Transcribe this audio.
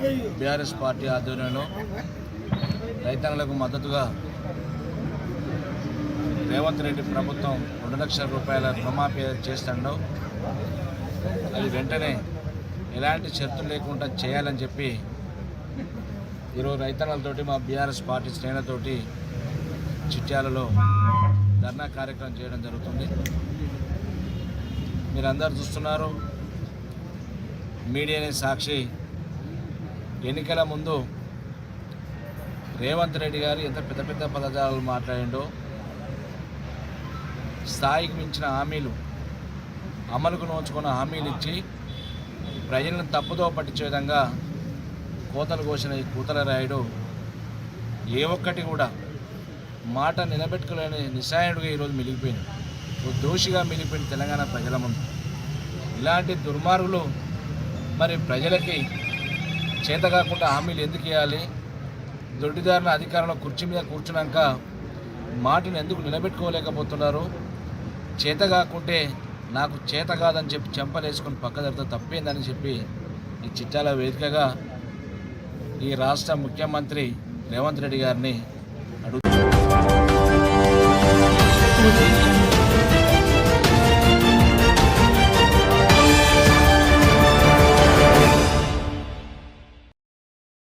BRS party ఆధ్వర్యంలో రైతన్నలకు మద్దతుగా రేవంత్ రెడ్డి ప్రభుత్వం రెండు లక్షల రూపాయల రుణమాఫీ చేస్తుండవు అది వెంటనే ఎలాంటి షరతులు లేకుండా చేయాలని చెప్పి ఈరోజు రైతన్నలతోటి మా బీఆర్ఎస్ పార్టీ శ్రేణులతోటి చిట్యాలలో ధర్నా కార్యక్రమం చేయడం జరుగుతుంది. మీరందరూ చూస్తున్నారు మీడియానే సాక్షి ఎన్నికల ముందు రేవంత్ రెడ్డి గారు ఎంత పెద్ద పెద్ద పదజాలు మాట్లాడిండో స్థాయికి మించిన హామీలు అమలుకు నోచుకున్న హామీలు ఇచ్చి ప్రజలను తప్పుదో పట్టించే విధంగా కోతలు కోసిన ఈ కూతల రాయుడు ఏ ఒక్కటి కూడా మాట నిలబెట్టుకోలేని నిస్సాయుడుగా ఈరోజు మిగిలిపోయింది. ఓ దోషిగా మిగిలిపోయిన తెలంగాణ ప్రజల ముందు. ఇలాంటి దుర్మార్గులు మరి ప్రజలకి చేత కాకుండా హామీలు ఎందుకు ఇవ్వాలి? దొడ్డిదారుల అధికారంలో కుర్చీ మీద కూర్చున్నాక మాటను ఎందుకు నిలబెట్టుకోలేకపోతున్నారు? చేత కాకుంటే నాకు చేత కాదని చెప్పి చెంపలేసుకొని పక్క జరిగితే తప్పేందని చెప్పి ఈ చిట్టాల వేదికగా ఈ రాష్ట్ర ముఖ్యమంత్రి రేవంత్ రెడ్డి గారిని